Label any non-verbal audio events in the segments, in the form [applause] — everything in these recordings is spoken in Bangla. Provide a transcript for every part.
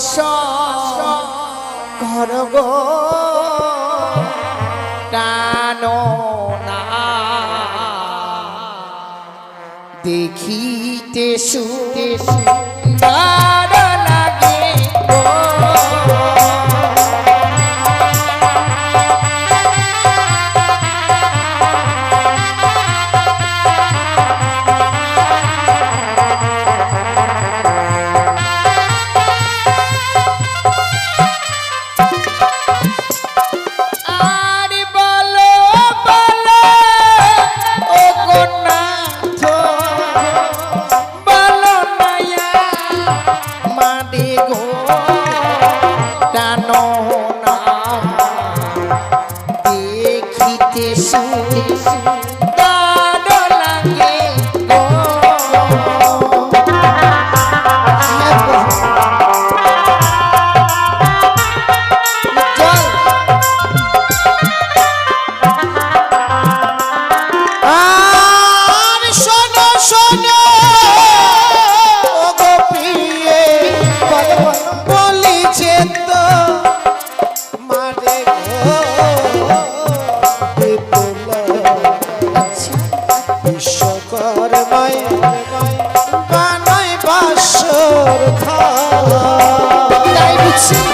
লোহবাস ঘর গো। টানো না। দেখিতে শুতে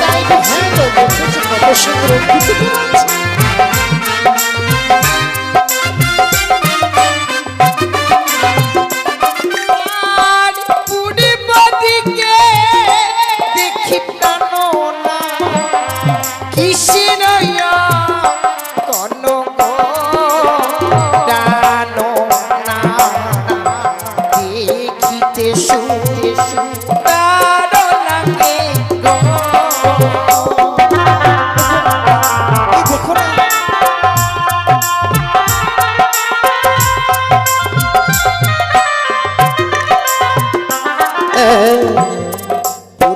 তাই বুঝছি তাই বুঝছি কত সুন্দর অদ্ভুত করেছে। আর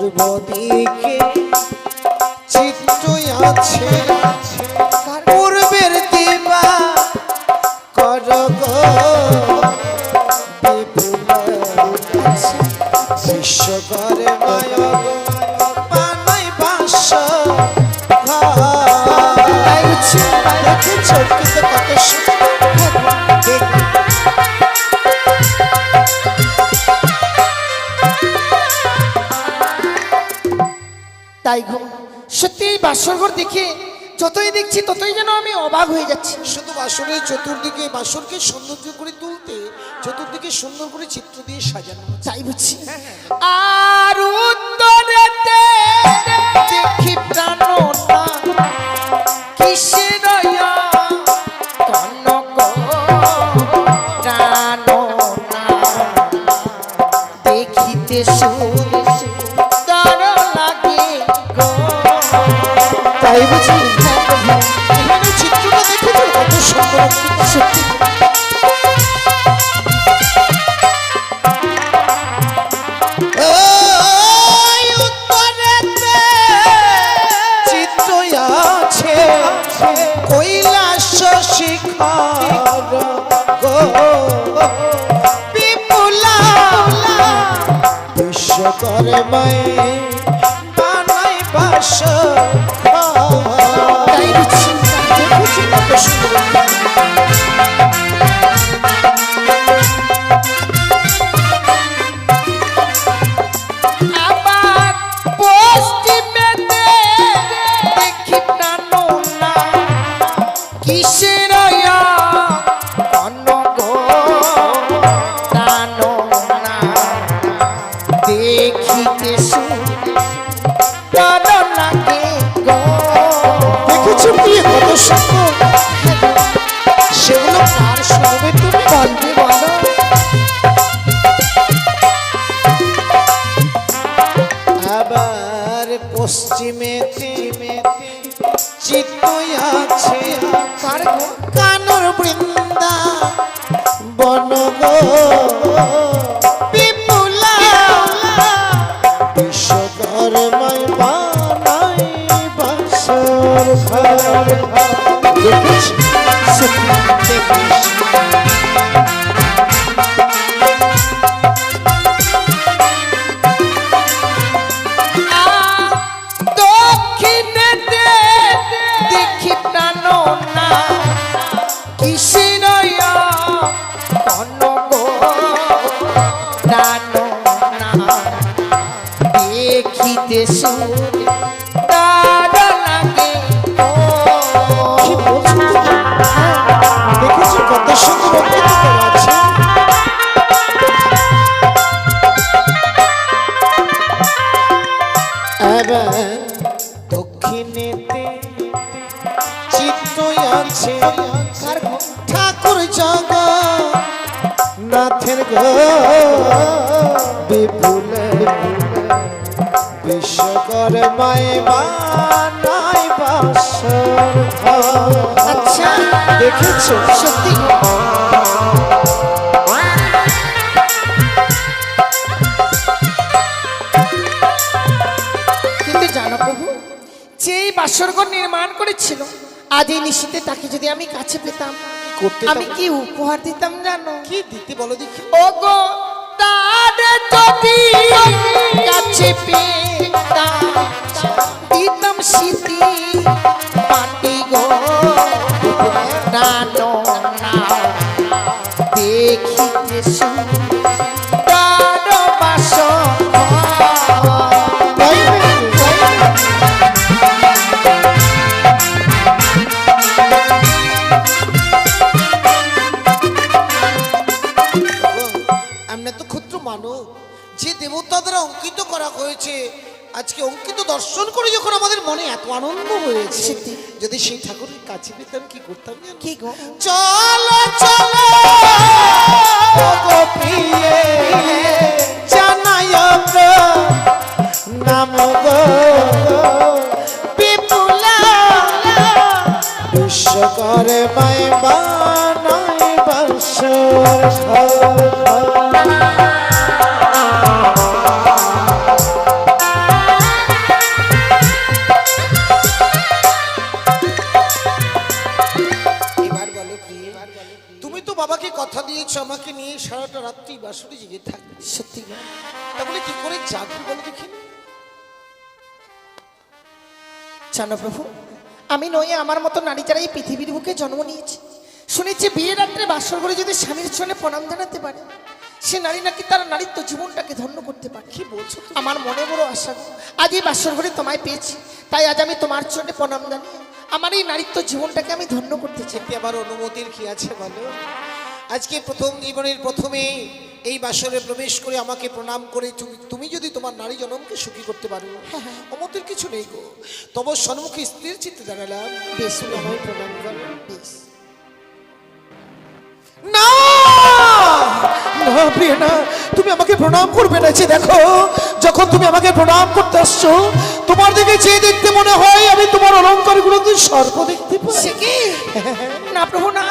পূর্ব দিকে চিত্ত আছে। দেখে যতই দেখছি ততই যেন আমি অবাক হয়ে যাচ্ছি। শুধু বাসরের চতুর্দিকে বাসরকে সৌন্দর্য করে তুলতে চতুর্দিকে সুন্দর করে চিত্র দিয়ে সাজানো। তাই বুঝছি আর উত্তরেতে দেখি প্রাণটা কিসের কনক দেখিতে সুরে তাই বুঝি এখানে চিত্রটা দেখেছ কত সুন্দর সত্যি। কৈলাস শিখর গো। বিপুলা বিশ্বকর্মায় বিশ্বকর্মায় বানাই বাসর ঘর। দেখেছি। সত্যি দেখিস আছে কার ঠাকুর জগ নাথের গো। বিপুল বিশ্বকর্মায় বানাই বাসর আচ্ছা। দেখেছ? সত্যি? বাসরঘর নির্মাণ করেছিল আজ এই নিশীতে তাকে যদি আমি কাছে পেতাম করতে আমি কি উপহার দিতাম জানো? কি দিতে বলো দেখি। ও গো তার যদি কাছে পেতাম দিতাম স্মৃতি পাটি গো না। দেখিতে সুন্দর কথা দিয়েছ আমাকে নিয়ে সারাটা রাত্রি বাসরে জেগে থাকবে। সত্যি তাহলে কি করে জাগবে বলো দেখি। জানো প্রভু আমি নই আমার মতো নারী যারা এই পৃথিবীর বুকে জন্ম নিয়েছে শুনেছি বিয়ে রাত্রে বাসর করে যদি স্বামীর চলে প্রণাম জানাতে পারে সে নারী নাকি তার নারীত্ব জীবনটাকে ধন্য করতে পারে। কি বলছো আমার মনে বড় আশা আজ এই বাসর ঘরে তোমায় পেয়েছি তাই আজ আমি তোমার চরণে প্রণাম জানি আমার এই নারীত্ব জীবনটাকে আমি ধন্য করতে চাই। আমার অনুমতির কি আছে বলো? আজকে প্রথম জীবনের প্রথমে এই বাসরে প্রবেশ করে আমাকে প্রণাম করে তুমি তুমি যদি তোমার নারী জনমকে সুখী করতে পারো [laughs] অমতের কিছু নেই গো। তব সম্মুখে স্ত্রীর চিত্তে দাঁড়ালাম। বেশ আমায় প্রণাম করো। বেশ। না! না প্রিয় না তুমি আমাকে প্রণাম করবে না। যে দেখো যখন তুমি আমাকে প্রণাম করতে আসছো তোমার দিকে চেয়ে দেখতে মনে হয় আমি তোমার অলঙ্কার গুলোতে সর্প দেখতে পাই। কি? [laughs] না প্রভু না।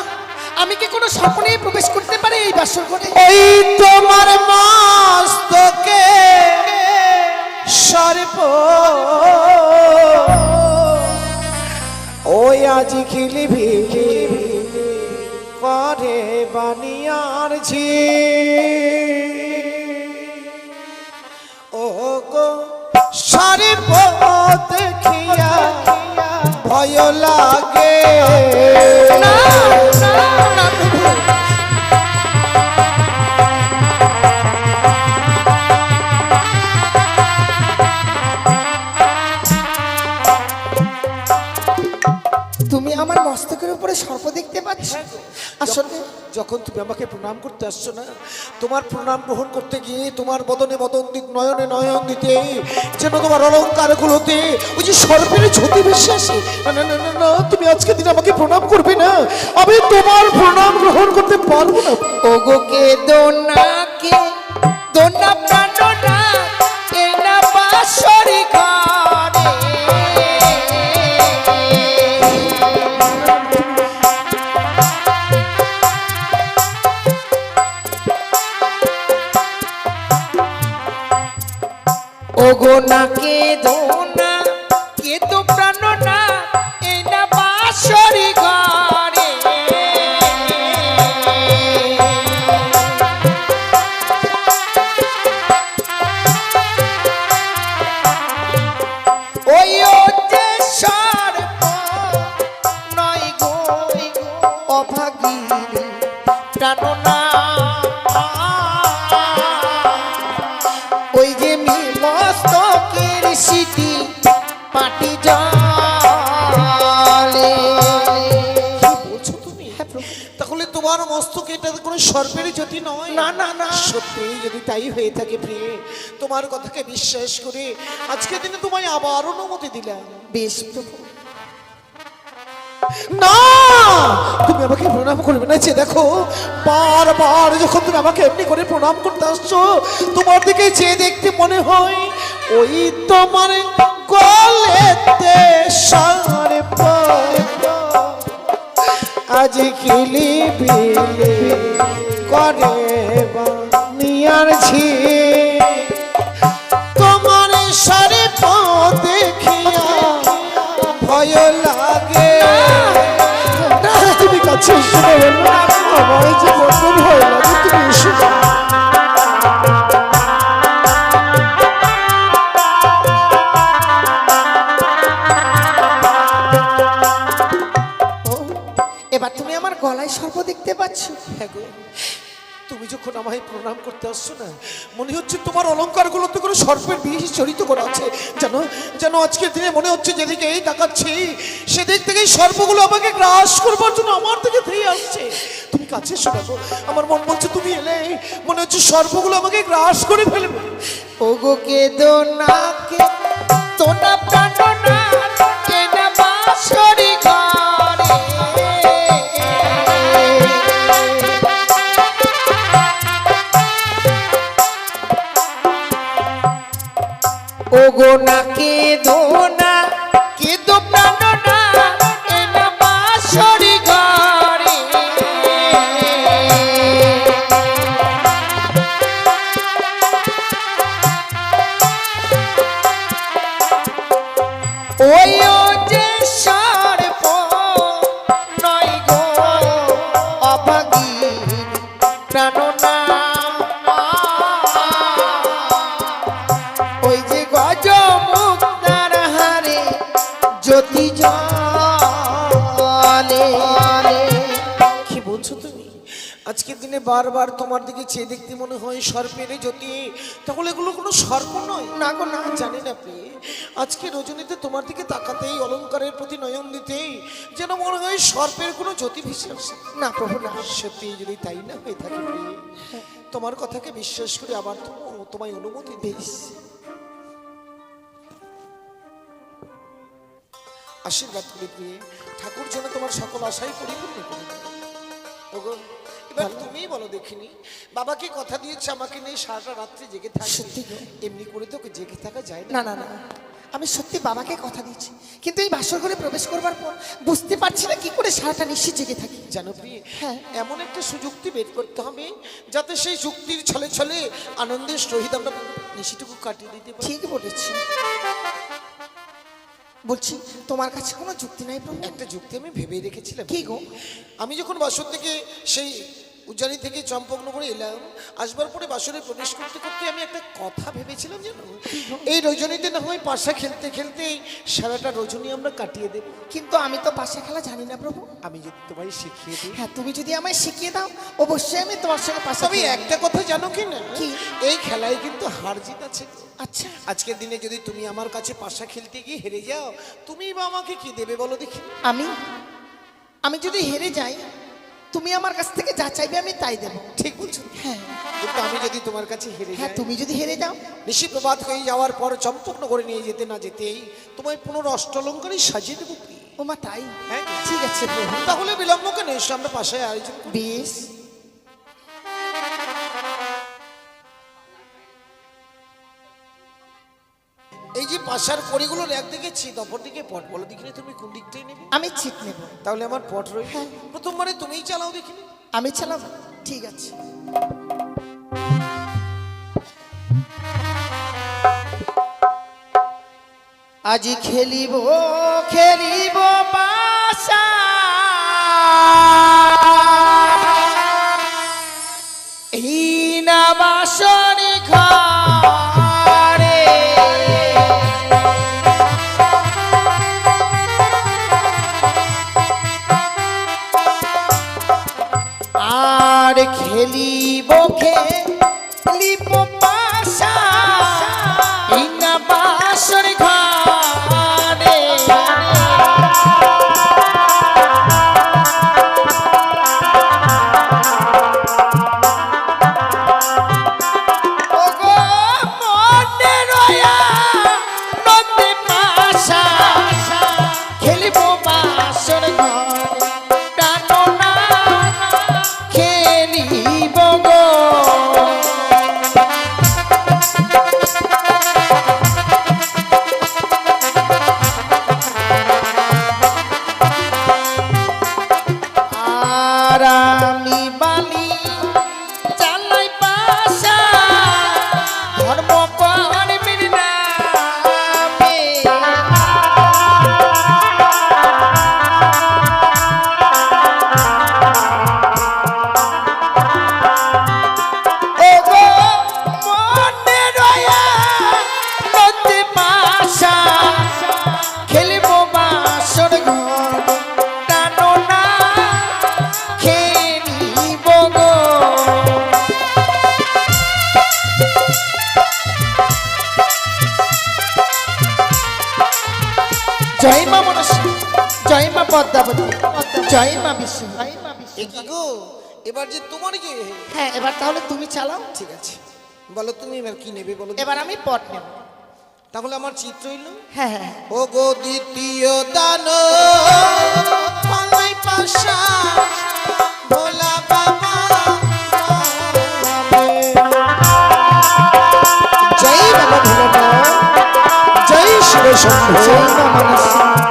আমি কি কোনো স্বপ্নে প্রবেশ করতে পারি এই বাসর ঘরে? এই তোমার মস্তকে সর্প। ওই আজি খিলি ভিলি করে বানিয়ার ঝি ও গো, সর্প দেখিয়া ভয় লাগে না না না যখন তুমি আমাকে প্রণাম করতে আসছো না তোমার প্রণাম গ্রহণ করতে গিয়ে তোমার বদনে বদন দিতে নয়নে নয়ন দিতে যেন তোমার অলঙ্কার গুলোতে ওই যে সর্পের ঝতি ভেসে আসে না না না না, না তুমি আজকে দিন আমাকে প্রণাম করবে না। আমি তোমার প্রণাম গ্রহণ করতে পারব না। ওগো কে দোনাকে দোনা প্রাণনা এ না বাসরি ওগো না সর্পের যদি নয়। না, না, না। সত্যি যদি তাই হয়ে থাকে প্রিয়ে তোমার কথাকে বিশ্বাস করে আজকে দিনে তোমায় আবার অনুমতি দিলাম। বেশ প্রভু। না তুমি আমাকে প্রণাম করবে না যে দেখো বারবার যখন তুমি আমাকে এমনি করে প্রণাম করতে আসছো তোমার দিকে চেয়ে দেখতে মনে হয় ওই তোমার গলেতে সারে আজ খেলি বিলে করে বানিয়ার ঝি। তোমার সারে দেখিয়া ভয় লাগে। তুমি কাছে এসে বলো আমার যে বড্ড ভয় লাগে তুমি এসে আমার গলায় সর্প দেখতে পাচ্ছ। হ্যাঁ তুমি যখন আমায় প্রণাম করতে আসছো না, মনে হচ্ছে তোমার অলঙ্কারগুলোতে কোনো সর্পের বিষ জড়িত করা আছে। জানো যেন আজকের দিনে মনে হচ্ছে যেদিকে এই তাকাচ্ছি, সেদিক থেকেই সর্পগুলো আমাকে গ্রাস করবার জন্য আমার থেকে ধেয়ে আসছে। তুমি কাছে দেখো, আমার মন বলছে তুমি এলে, মনে হচ্ছে সর্পগুলো আমাকে গ্রাস করে ফেলবে। ওগো কে দো না কে তো না প্রাণ ওগো না কে দো না। কে দো প্রাণ না কে না বাসরি ঘরে। ওই বারবার তোমার দিকে চেয়ে দেখতে মনে হয় সর্পের জ্যোতি। তাহলে এগুলো কোনো সর্প নয়? না গো, না, জানি না প্রিয়ে আজকে রজনীতে তোমার দিকে তাকাতেই অলংকারের প্রতি নয়ন দিতেই যেন মনে হয় সর্পের কোনো জ্যোতি আসে না প্রভু, না, সত্যি যদি তাই না হয়ে থাকে তোমার কথাকে বিশ্বাস করে আবার তোমায় অনুমতি দিস। আশীর্বাদ করি প্রিয়ে ঠাকুর যেন তোমার সকল আশাই পরিপূর্ণ করে দেয়। এবার তুমিই বলো দেখিনি। বাবাকে কথা দিয়েছে আমাকে নিয়ে সারাটা রাত্রি জেগে থাকবে সত্যি গো। এমনি করে তো জেগে থাকা যায় না। না না না আমি সত্যি বাবাকে কথা দিচ্ছি কিন্তু এই বাসর ঘরে প্রবেশ করবার পর বুঝতে পারছি না কি করে সারাটা নিশ্চিত জেগে থাকি। জানো প্রিয়ে হ্যাঁ। এমন একটা সুযুক্তি বের করতে হবে যাতে সেই যুক্তির ছলে ছলে আনন্দের সহিত আমরা নিশিটুকু কাটিয়ে দিতে পারি। ঠিক বলেছি। বলছি তোমার কাছে কোনো যুক্তি নাই প্রভু? একটা যুক্তি আমি ভেবে রেখেছিলাম কি গো? আমি যখন বাসর থেকে সেই উজ্জানি থেকে চম্পকনগরে এলাম। আসবার পরে বাসরে প্রবেশ করতে করতে আমি একটা কথা ভেবেছিলাম জানো? এই রজনীতে না হয় পাশা খেলতে খেলতেই সারাটা রজনী আমরা কাটিয়ে দেব। কিন্তু আমি তো পাশা খেলা জানি না প্রভু। আমি যদি তোমায় শিখিয়ে দিই। হ্যাঁ তুমি যদি আমায় শিখিয়ে দাও অবশ্যই আমি তোমার সঙ্গে পাশা তবে একটা কথা জানো কি না? কি? এই খেলায় কিন্তু হার জিত আছে আচ্ছা। আজকের দিনে যদি তুমি আমার কাছে পাশা খেলতে গিয়ে হেরে যাও তুমি বা আমাকে কি দেবে বলো দেখি। আমি? আমি যদি হেরে যাই তুমি আমার কাছ থেকে যা চাইবে আমি তাই দেব। ঠিক বলছো। হ্যাঁ। কিন্তু আমি যদি তোমার কাছে হেরে হ্যাঁ যাই তুমি যদি হেরে যাও। নিশি হয়ে যাওয়ার পর চম্পকনগরে নিয়ে যেতে না যেতেই তোমায় পুনর অষ্টলঙ্কারই সাজিয়ে দেবো। কি? ও মা তাই? হ্যাঁ। ঠিক আছে প্রভু। তাহলে বিলম্ব কেন? এসো আমরা পাশে আয়োজন। বেশ। পাশার কড়িগুলোর একদিকে ছিট অপর দিকে পট। বলো দেখিনি তুমি কোন দিকটাই নেবে? আমি ছিট নেব। তাহলে আমার পট রই হ্যাঁ। প্রথমবারে তুমিই চালাও দেখিনি? আমি চালাবো। ঠিক আছে। আজি খেলিব খেলিব পাশা। এ কি গো? এবার যে তোমার যে হ্যাঁ এবার তাহলে তুমি চালাও। ঠিক আছে। বলো তুমি এবার কি নেবে বলো এবার আমি পট নেব। তাহলে আমার চিত্র হইল হ্যাঁ হ্যাঁ ও গো দ্বিতীয় দান। পালাই পাশা ভোলা বাবা জয় বাবা জয় শিব শম্ভু। জয়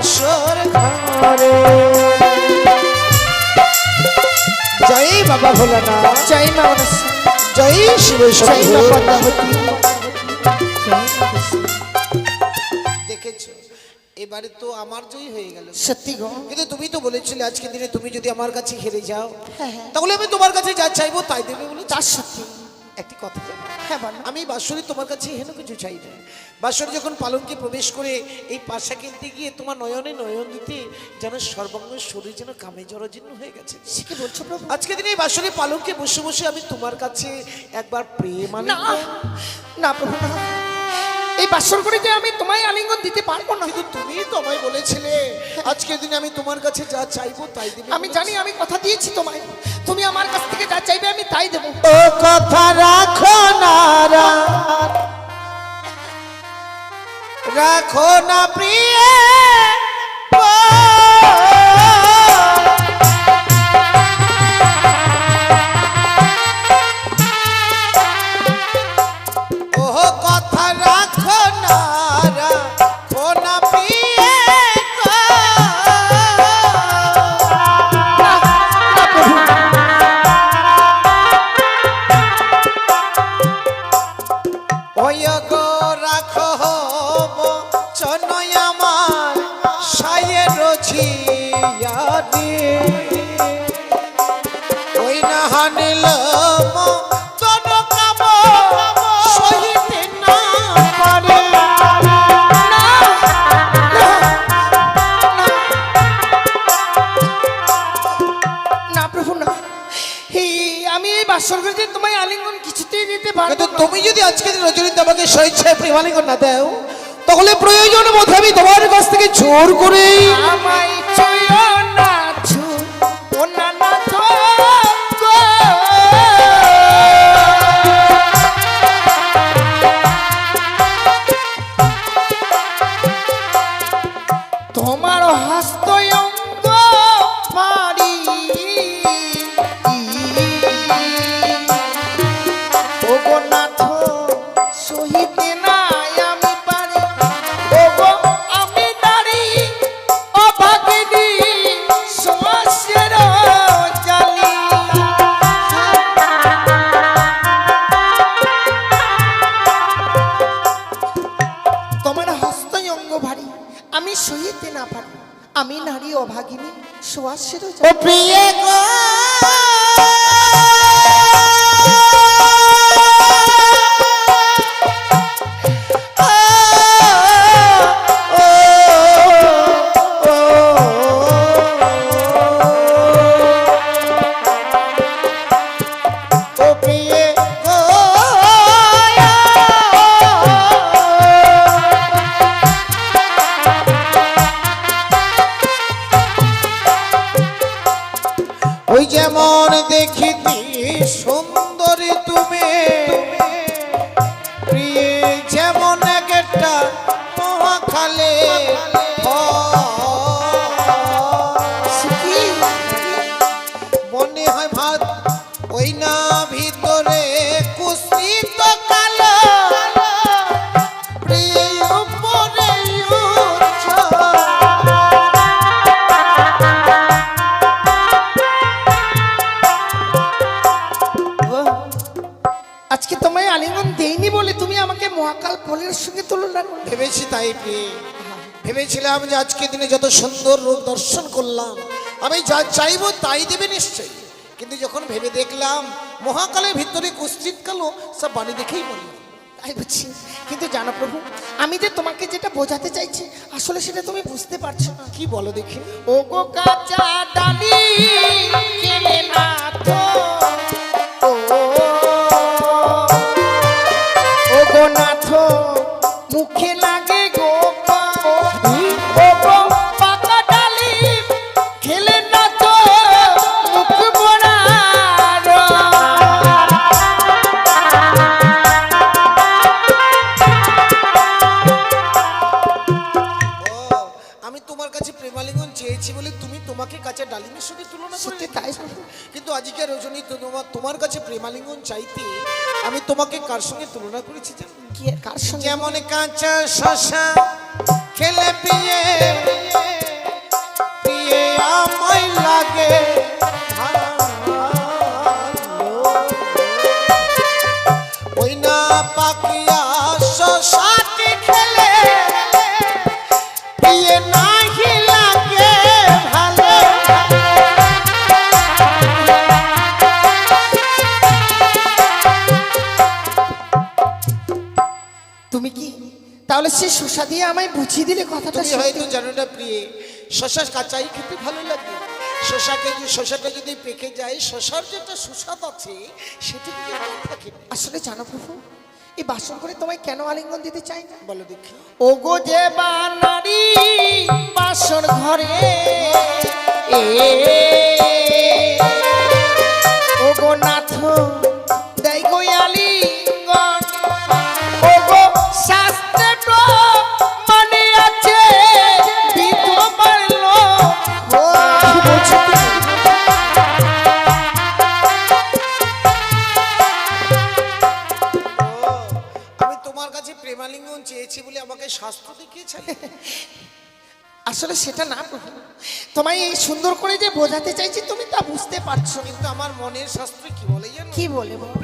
বাসর ঘরে জয় বাবা ভোলানাথ। জয় মা জয় শিব জয় মা পদ্মাবতী। জয় মা বিশ্ব। দেখেছ? এবারে তো আমার জয় হয়ে গেল। সত্যি গো। কিন্তু তুমি তো বলেছিলে আজকে দিনে তুমি যদি আমার কাছে হেরে যাও হ্যাঁ, হ্যাঁ। তাহলে আমি তোমার কাছে যা চাইব তাই দেবে বলে তার সত্যি। একটি কথা? হ্যাঁ আমি বাৎসরী তোমার কাছে হেন কিছু চাই না। বাৎসরী যখন পালনকে প্রবেশ করে এই পাশা কিনতে গিয়ে তোমার নয়নে নয়ন দিতে যেন সর্বাঙ্গ শরীর যেন কামে জরাজীর্ণ হয়ে গেছে। সে কি বলছো প্রভু? আজকে দিনে এই বাৎসরী পালনকে বসে বসে আমি তোমার কাছে একবার প্রেম না না প্রভু না। এই বাসর করে যে আমি তোমায় আলিঙ্গন দিতে পারব না। কিন্তু তুমি তো আমায় বলেছিলে আজকের দিনে আমি তোমার কাছে যা চাইব তাই দেবে আমি জানি আমি কথা দিয়েছি তোমায়। তুমি আমার কাছ থেকে যা চাইবে আমি তাই দেবো। ও কথা রাখো রাখো না প্রিয়। স্বেচ্ছায় প্রেমালিঙ্গন না দেও। তাহলে প্রয়োজন বোধ আমি তোমার কাছ থেকে জোর করে। আমায় দেখিতি সুন্দরী যত সুন্দর রূপ দর্শন করলাম, আমি যা চাইব তাই দেবে নিশ্চয়ই। কিন্তু যখন ভেবে দেখলাম, মহাকালের ভিতরে কুশ্চিত কালো, সব বাণী দেখেই মনে তাই বুঝছি কিন্তু জানো প্রভু, আমি যে তোমাকে যেটা বোঝাতে চাইছি, আসলে সেটা তুমি বুঝতে পারছ না। কি বলো দেখি? ও গো কাঁচা ডালি কেনে না তো? চাইতে আমি তোমাকে কার সঙ্গে তুলনা করেছি জানো? কার সঙ্গে যেমন কাঁচা শশা খেলে পিয়ে পিয়ে শসা দিয়ে আমায় বুঝিয়ে দিলে কথাটা তুমি। হয়তো জানো না প্রিয়ে শশা কাঁচাই খেতে ভালো লাগে। শশাকে যদি শশাটা যদি পেকে যায় শশার যেটা সুস্বাদ আছে সেটা কিন্তু থাকে আসলে জানো প্রভু এই বাসন করে তোমায় কেন আলিঙ্গন দিতে চাই না? বলো দেখি। ও গো যে বা নারী বাসন ঘরে এ বোঝাতে চাইছি তুমি তা বুঝতে পারছ না। কিন্তু আমার মনের শাস্ত্র কি বলে জানো কি বলে বলো?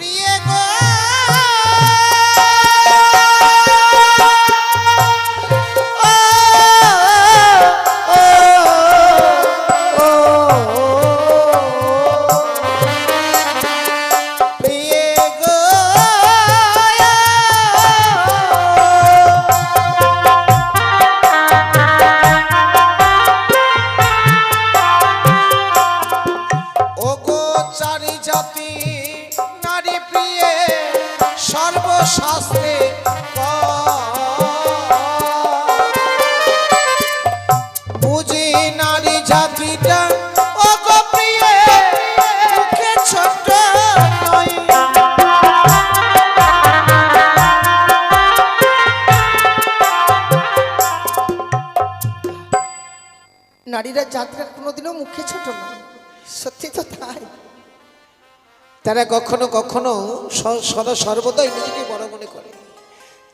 তারা কখনো কখনো সদা সর্বদাই নিজেকে বড় মনে করে।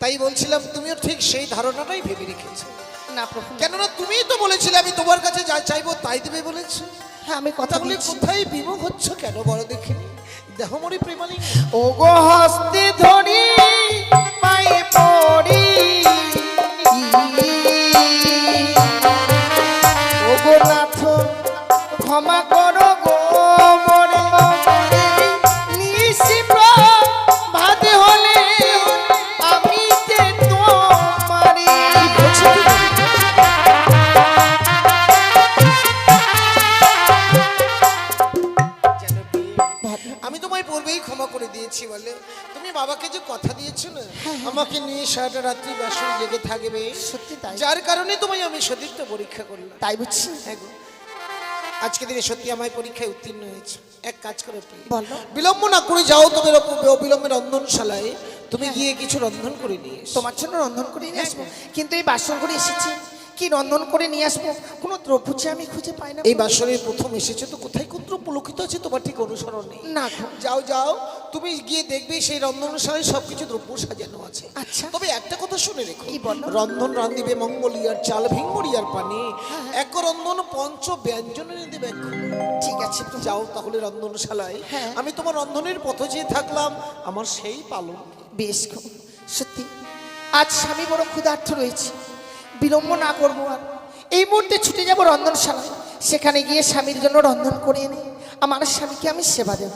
তাই বলছিলাম তুমিও ঠিক সেই ধারণাটাই ভেবে রেখেছো। না কেননা তুমিই তো বলেছিলে আমি তোমার কাছে যা চাইব তাই দেবে বলেছ। হ্যাঁ আমি কথা বলি বলছি। কোথায় বিমুখ হচ্ছ কেন বড় দেখিনি? দেহমরি প্রেমালি ও গো হস্তে ধরি রাত্রি বাসন জেগে থাকবে। সত্যি তাই। যার কারণে তোমায় আমি সতীর্থ পরীক্ষা করলাম। তাই বুঝছি। হ্যাঁ গো। আজকে দিনে সত্যি আমায় পরীক্ষায় উত্তীর্ণ হয়েছে। এক কাজ করে। বিলম্ব না করে যাও তবে অবিলম্বে রন্ধনশালায়। তুমি গিয়ে কিছু রন্ধন করে নিয়ে তোমার জন্য রন্ধন করে নিয়ে আসব। কিন্তু এই বাসন করে এসেছি। কি রন্ধন করে নিয়ে আসব কোনো দ্রব্য যে আমি খুঁজে পাই না এই বাসনের প্রথম এসেছে তো কোথায় কোন পুলকিত আছে তোমার ঠিক অনুসরণ নেই না যাও যাও তুমি গিয়ে দেখবে সেই রন্ধনশালায় সবকিছু দ্রব্য সাজানো আছে আচ্ছা। তবে একটা কথা শুনে রেখো কি বলো? রন্ধন রান্ধিবে মঙ্গলিয়ার চাল ভিঙ্গরিয়ার পানি এক রন্ধন পঞ্চ ব্যঞ্জন দেবে। ঠিক আছে। যাও তাহলে রন্ধনশালায় হ্যাঁ। আমি তোমার রন্ধনের পথ যেয়ে থাকলাম আমার সেই পালন বেশ। সত্যি আজ স্বামী বড় ক্ষুধার্থ রয়েছে বিলম্ব না করব আর। এই মুহূর্তে ছুটে যাব রন্ধনশালায়। সেখানে গিয়ে স্বামীর জন্য রন্ধন করে এনে আমার স্বামীকে আমি সেবা দেব।